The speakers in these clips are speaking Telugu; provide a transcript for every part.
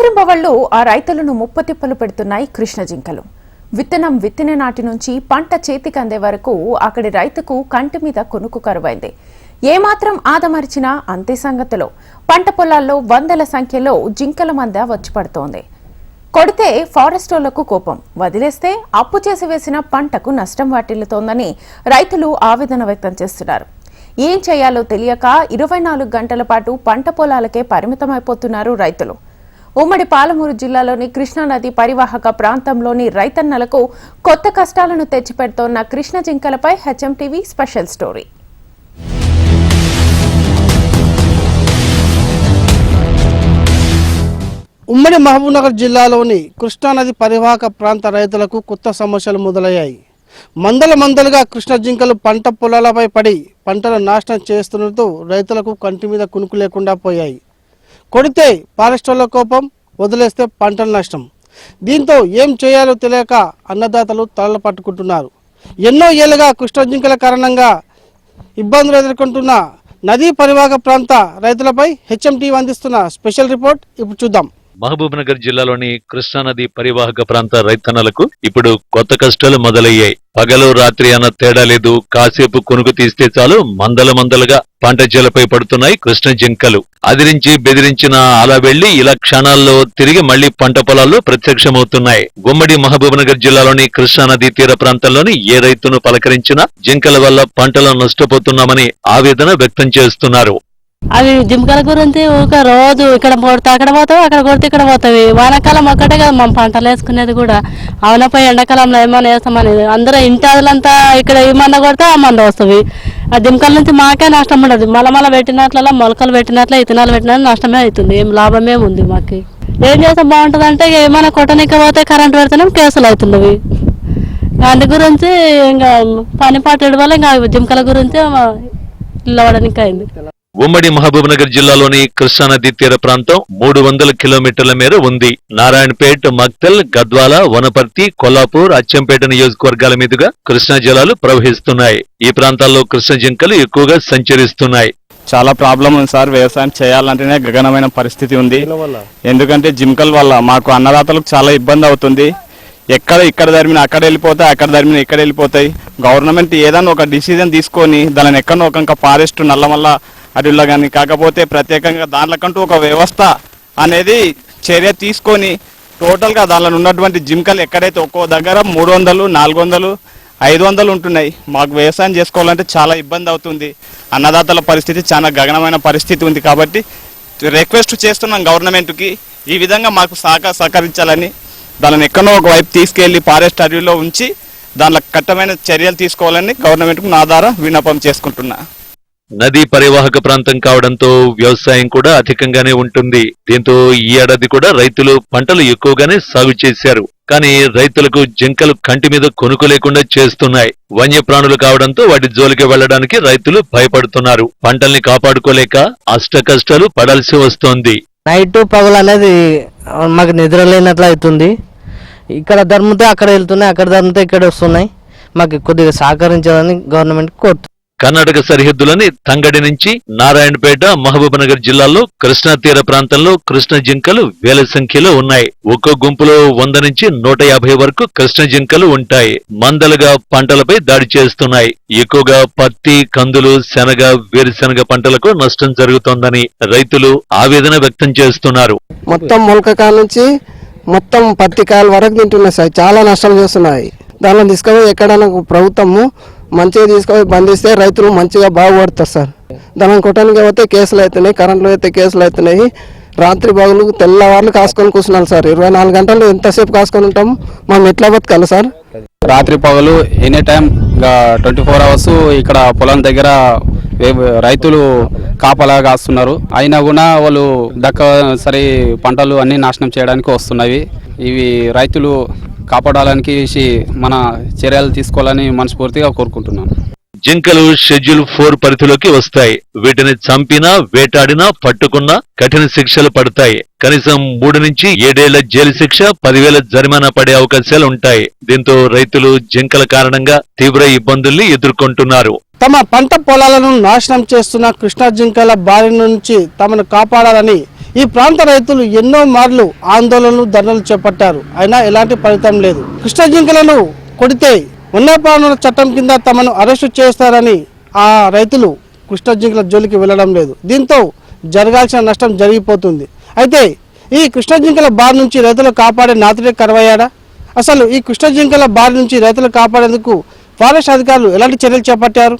రాత్రింబవళ్ళు ఆ రైతులను ముప్పతిప్పలు పెడుతున్నాయి కృష్ణ జింకలు. విత్తనం విత్తిన నాటి నుంచి పంట చేతికి అందే వరకు అక్కడి రైతుకు కంటి మీద కొనుకు కరువైంది. ఏమాత్రం ఆదమరిచినా అంతే సంగతిలో. పంట పొలాల్లో వందల సంఖ్యలో జింకల మంద వచ్చి పడుతోంది. కొడితే ఫారెస్టోళ్ళకు కోపం. వదిలేస్తే అప్పు చేసి వేసిన పంటకు నష్టం వాటిల్లుతోందని రైతులు ఆవేదన వ్యక్తం చేస్తున్నారు. ఏం చేయాలో తెలియక ఇరవై నాలుగు గంటల పాటు పంట పొలాలకే పరిమితమైపోతున్నారు రైతులు. ఉమ్మడి పాలమూరు జిల్లాలోని కృష్ణానది పరివాహక ప్రాంతంలోని రైతన్నలకు కొత్త కష్టాలను తెచ్చిపెడుతోన్న కృష్ణ జింకలపై హెచ్ఎం టీవీ స్పెషల్ స్టోరీ. ఉమ్మడి మహబూబ్నగర్ జిల్లాలోని కృష్ణానది పరివాహక ప్రాంత రైతులకు కొత్త సమస్యలు మొదలయ్యాయి. మందల మందలుగా కృష్ణ జింకలు పంట పొలాలపై పడి పంటలు నాశనం చేస్తుండటంతో రైతులకు కంటి మీద కునుకు లేకుండా పోయాయి. కొడితే ఫారెస్టర్ల కోపం వదిలేస్తే పంటల నష్టం. దీంతో ఏం చేయాలో తెలియక అన్నదాతలు తలలు పట్టుకుంటున్నారు. ఎన్నో ఏళ్ళుగా కృష్ణ జింకల కారణంగా ఇబ్బందులు ఎదుర్కొంటున్న నదీ పరివాహక ప్రాంత రైతులపై హెచ్ఎంటీ అందిస్తున్న స్పెషల్ రిపోర్ట్ ఇప్పుడు చూద్దాం. మహబూబ్ నగర్ జిల్లాలోని కృష్ణానది పరివాహక ప్రాంత రైతన్నలకు ఇప్పుడు కొత్త కష్టాలు మొదలయ్యాయి. పగలు రాత్రి అన్న తేడా లేదు. కాసేపు కొనుకు తీస్తే చాలు మందల మందలుగా పంట చేలపై పడుతున్నాయి కృష్ణ జింకలు. అదిరించి బెదిరించిన అలా వెళ్ళి ఇలా క్షణాల్లో తిరిగి మళ్ళీ పంట పొలాల్లో ప్రత్యక్షమవుతున్నాయి. గుమ్మడి మహబూబ్ నగర్ జిల్లాలోని కృష్ణానది తీర ప్రాంతంలోని ఏ రైతును పలకరించినా జింకల వల్ల పంటలు నష్టపోతున్నామని ఆవేదన వ్యక్తం చేస్తున్నారు. అవి జింకల గురించి ఒక రోజు ఇక్కడ కొడితే అక్కడ పోతావు అక్కడ కొడితే ఇక్కడ పోతావి. వానాకాలం ఒక్కటే కదా మనం పంటలు వేసుకునేది కూడా. అవునపై ఎండాకాలంలో ఏమన్నా వేస్తామని అందరూ ఇంటి అదులంతా ఇక్కడ ఈ మంద కొడితే ఆ మంద వస్తుంది. ఆ జింకల నుంచి మాకే నష్టం ఉండదు. మల మల మొలకలు పెట్టినట్లే ఇతనాలు పెట్టినట్లు నష్టమే అవుతుంది. ఏం లాభమే ఉంది మాకు. ఏం చేస్తే బాగుంటుంది అంటే ఏమైనా కొట్టనికి పోతే కరెంట్ పెడితేనే కేసులు అవుతున్నవి. దాని గురించి ఇంకా పని పాట వల్ల ఇంకా జింకల గురించి ఇల్లవడానికి అయింది. ఉమ్మడి మహబూబ్నగర్ జిల్లాలోని కృష్ణానది తీర ప్రాంతం మూడు వందల కిలోమీటర్ల మేర ఉంది. నారాయణపేట్ మక్తల్ గద్వాల వనపర్తి కొల్లాపూర్ అచ్చంపేట నియోజకవర్గాల మీదుగా కృష్ణా జలాలు ప్రవహిస్తున్నాయి. ఈ ప్రాంతాల్లో కృష్ణ జింకలు ఎక్కువగా సంచరిస్తున్నాయి. చాలా ప్రాబ్లం ఉంది సార్. వ్యవసాయం చేయాలంటేనే గగనమైన పరిస్థితి ఉంది. ఎందుకంటే జింకల వల్ల మాకు అన్నదాతలకు చాలా ఇబ్బంది అవుతుంది. ఎక్కడ ఇక్కడ ధరిమిన అక్కడ వెళ్ళిపోతాయి అక్కడ ధరిమిన ఇక్కడ వెళ్ళిపోతాయి. గవర్నమెంట్ ఏదైనా ఒక డిసిజన్ తీసుకొని దానిని ఎక్కడో ఒక ఫారెస్ట్ నల్లమల్ల అడవిలో కానీ కాకపోతే ప్రత్యేకంగా దాంట్లకంటూ ఒక వ్యవస్థ అనేది చర్య తీసుకొని టోటల్గా దానిలో ఉన్నటువంటి జింకలు ఎక్కడైతే ఒక్కో దగ్గర మూడు వందలు నాలుగు వందలు ఐదు వందలు ఉంటున్నాయి. మాకు వ్యవసాయం చేసుకోవాలంటే చాలా ఇబ్బంది అవుతుంది. అన్నదాతల పరిస్థితి చాలా గగనమైన పరిస్థితి ఉంది కాబట్టి రిక్వెస్ట్ చేస్తున్నాం గవర్నమెంట్కి ఈ విధంగా మాకు సహక సహకరించాలని. దానిని ఎక్కడో ఒక వైపు తీసుకెళ్ళి ఫారెస్ట్ అడవిలో ఉంచి దానిలో కట్టమైన చర్యలు తీసుకోవాలని గవర్నమెంట్కు నా ద్వారా విన్నపం చేసుకుంటున్నా. నదీ పరివాహక ప్రాంతం కావడంతో వ్యవసాయం కూడా అధికంగానే ఉంటుంది. దీంతో ఈ ఏడాది కూడా రైతులు పంటలు ఎక్కువగానే సాగు చేశారు. కానీ రైతులకు జింకలు కంటి మీద కొనుక్కు లేకుండా చేస్తున్నాయి. వన్యప్రాణులు కావడంతో వాటి జోలికి వెళ్ళడానికి రైతులు భయపడుతున్నారు. పంటల్ని కాపాడుకోలేక అష్ట కష్టాలు పడాల్సి వస్తోంది. నైట్ పగలు అనేది మాకు నిద్ర లేనట్లు అవుతుంది. ఇక్కడ ధర్మితే అక్కడ వెళ్తున్నాయి అక్కడ ధర్మితే ఇక్కడ వస్తున్నాయి. మాకు కొద్దిగా సహకరించాలని గవర్నమెంట్ కోరుతుంది కర్ణాటక సరిహద్దులని తంగడి నుంచి నారాయణపేట మహబూబ్నగర్ జిల్లాల్లో కృష్ణా తీర ప్రాంతంలో కృష్ణ జింకలు వేల సంఖ్యలో ఉన్నాయి. ఒక్కో గుంపులో వంద నుంచి నూట యాభై వరకు కృష్ణ జింకలు ఉంటాయి. మందలుగా పంటలపై దాడి చేస్తున్నాయి. ఎక్కువగా పత్తి కందులు శనగ వేరుశనగ పంటలకు నష్టం జరుగుతోందని రైతులు ఆవేదన వ్యక్తం చేస్తున్నారు. మొత్తం మొలకకాల నుంచి మొత్తం పత్తి కాయల వరకు తింటున్నాయి సార్. చాలా నష్టం చేస్తున్నాయి. దానిలో తీసుకుపోయి ఎక్కడైనా ప్రభుత్వము మంచిగా తీసుకొని బంధిస్తే రైతులు మంచిగా బాగుపడతారు సార్. దానిని కొట్టడానికి పోతే కేసులు అవుతున్నాయి కరెంట్లో అయితే కేసులు అవుతున్నాయి. రాత్రి బాగులు తెల్లవార్లు కాసుకొని కూర్చున్నాను సార్. ఇరవై నాలుగు గంటలు ఎంతసేపు కాసుకొని ఉంటాము? మనం ఎట్లా బతకాలి సార్? రాత్రి పగలు any time twenty four hours ఇక్కడ పొలం దగ్గర రైతులు కాపలా కాస్తున్నారు. అయినా కూడా వాళ్ళు దక్క సరి పంటలు అన్ని నాశనం చేయడానికి వస్తున్నవి ఇవి రైతులు కాపాడాలని మన చర్యలు తీసుకోవాలని మనస్ఫూర్తిగా కోరుకుంటున్నాను. జింకలు షెడ్యూల్ ఫోర్ పరిధిలోకి వస్తాయి. వీటిని చంపినా వేటాడినా పట్టుకున్నా కఠిన శిక్షలు పడతాయి. కనీసం మూడు నుంచి ఏడేళ్ళ జైలు శిక్ష పదివేల జరిమానా పడే అవకాశాలు ఉంటాయి. దీంతో రైతులు జింకల కారణంగా తీవ్ర ఇబ్బందుల్ని ఎదుర్కొంటున్నారు. తమ పంట పొలాలను నాశనం చేస్తున్న కృష్ణా జింకల బారి నుంచి తమను కాపాడాలని ఈ ప్రాంత రైతులు ఎన్నో మార్లు ఆందోళనలు ధర్నలు చేపట్టారు. అయినా ఎలాంటి ఫలితం లేదు. కృష్ణ జింకలను కొడితే వన్యప్రాణుల చట్టం కింద తమను అరెస్టు చేస్తారని ఆ రైతులు కృష్ణ జింకల జోలికి వెళ్ళడం లేదు. దీంతో జరగాల్సిన నష్టం జరిగిపోతుంది. అయితే ఈ కృష్ణ జింకల బారి నుంచి రైతులు కాపాడే నాతుడే కరవయ్యాడా? అసలు ఈ కృష్ణ జింకల బారి నుంచి రైతులు కాపాడేందుకు ఫారెస్ట్ అధికారులు ఎలాంటి చర్యలు చేపట్టారు?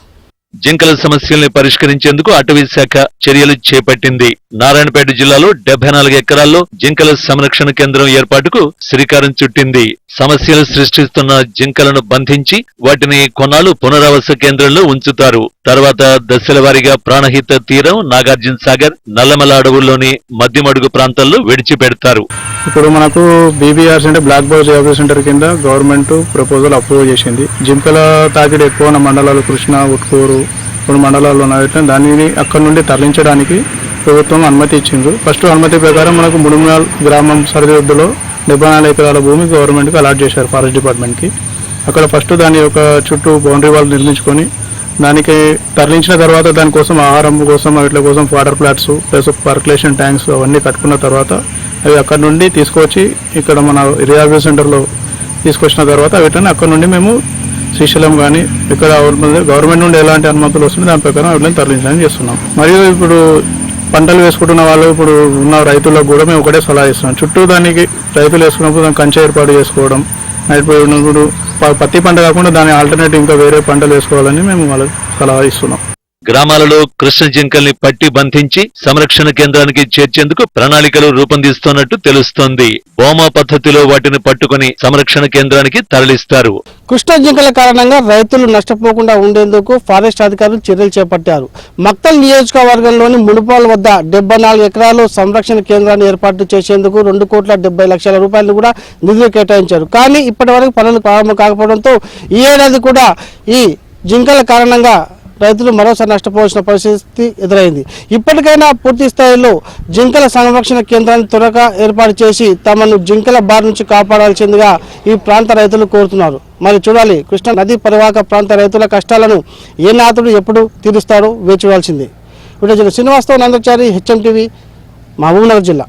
జింకల సమస్యల్ని పరిష్కరించేందుకు అటవీ శాఖ చర్యలు చేపట్టింది. నారాయణపేట జిల్లాలో డెబ్బై నాలుగు ఎకరాల్లో జింకల సంరక్షణ కేంద్రం ఏర్పాటుకు శ్రీకారం చుట్టింది. సమస్యలు సృష్టిస్తున్న జింకలను బంధించి వాటిని కొన్నాళ్ళు పునరావాస కేంద్రంలో ఉంచుతారు. తర్వాత దశల వారీగా ప్రాణహిత తీరం నాగార్జున సాగర్ నల్లమల అడవుల్లోని మధ్యమడుగు ప్రాంతాల్లో విడిచిపెడతారు. ఇప్పుడు మనకు బీబీఆర్ అంటే బ్లాక్ బాక్స్ రిహాబిలిటేషన్ సెంటర్ కింద గవర్నమెంట్ ప్రపోజల్ అప్రూవ్ చేసింది. జింకల తాకిడి ఎక్కువ ఉన్న మండలాలు కృష్ణ ఉట్కూరు కొన్ని మండలాల్లో ఉన్నాయి. దానిని అక్కడ నుండి తరలించడానికి ప్రభుత్వం అనుమతి ఇచ్చింది. ఫస్ట్ అనుమతి ప్రకారం మనకు ముడుమల్ గ్రామం సరిహద్దులో డెబ్బై నాలుగు ఎకరాల భూమి గవర్నమెంట్కి అలాట్ చేశారు ఫారెస్ట్ డిపార్ట్మెంట్కి. అక్కడ ఫస్ట్ దాని యొక్క చుట్టూ బౌండరీ వాల్ నిర్మించుకొని దానికి తరలించిన తర్వాత దానికోసం ఆహారం కోసం వాటి కోసం water plots plus percolation tanks అవన్నీ కట్టుకున్న తర్వాత అవి అక్కడ నుండి తీసుకొచ్చి ఇక్కడ మన రిహాబిలిటేషన్ సెంటర్లో తీసుకొచ్చిన తర్వాత వీటిని అక్కడ నుండి మేము శ్రీశైలం కానీ ఇక్కడ గవర్నమెంట్ నుండి ఎలాంటి అనుమతులు వస్తుంది దాని ప్రకారం వీటిని తరలించడానికి చేస్తున్నాం. మరియు ఇప్పుడు పంటలు వేసుకుంటున్న వాళ్ళు ఇప్పుడు ఉన్న రైతులకు కూడా మేము ఒకటే సలహా ఇస్తున్నాం. చుట్టూ దానికి రైతులు వేసుకున్నప్పుడు దాని కంచె ఏర్పాటు చేసుకోవడం ఇప్పుడు ప- పత్తి పంట కాకుండా దాని ఆల్టర్నేటివ్ ఇంకా వేరే పంటలు వేసుకోవాలని మేము వాళ్ళకి సలహా ఇస్తున్నాం. గ్రామాలలో కృష్ణ జింకల్ని పట్టి బంధించి సంరక్షణ కేంద్రానికి చేర్చేందుకు ప్రణాళికలు రూపొందిస్తున్నట్టు తెలుస్తోంది. బోమా పద్ధతిలో వాటిని పట్టుకుని సంరక్షణ కేంద్రానికి తరలిస్తారు. కృష్ణ జింకల కారణంగా రైతులు నష్టపోకుండా ఉండేందుకు ఫారెస్ట్ అధికారులు చర్యలు చేపట్టారు. మక్తల్ నియోజకవర్గంలోని మునుపాల వద్ద డెబ్బై నాలుగు ఎకరాలు సంరక్షణ కేంద్రాన్ని ఏర్పాటు చేసేందుకు రెండు కోట్ల డెబ్బై లక్షల రూపాయలు కూడా నిధులు కేటాయించారు. కానీ ఇప్పటి వరకు పనులు ప్రారంభం కాకపోవడంతో ఈ ఏడాది కూడా ఈ జింకల కారణంగా రైతులు మరోసారి నష్టపోవాల్సిన పరిస్థితి ఎదురైంది. ఇప్పటికైనా పూర్తి స్థాయిలో జింకల సంరక్షణ కేంద్రాన్ని త్వరగా ఏర్పాటు చేసి తమను జింకల బారి నుంచి కాపాడాల్సిందిగా ఈ ప్రాంత రైతులు కోరుతున్నారు. మరి చూడాలి కృష్ణా నదీ పరివాహక ప్రాంత రైతుల కష్టాలను ఏ నాతుడు ఎప్పుడు తీరుస్తాడో వేచి చూడాల్సిందే. Video Srinivasarao Nandachari HM TV Mahabubnagar జిల్లా.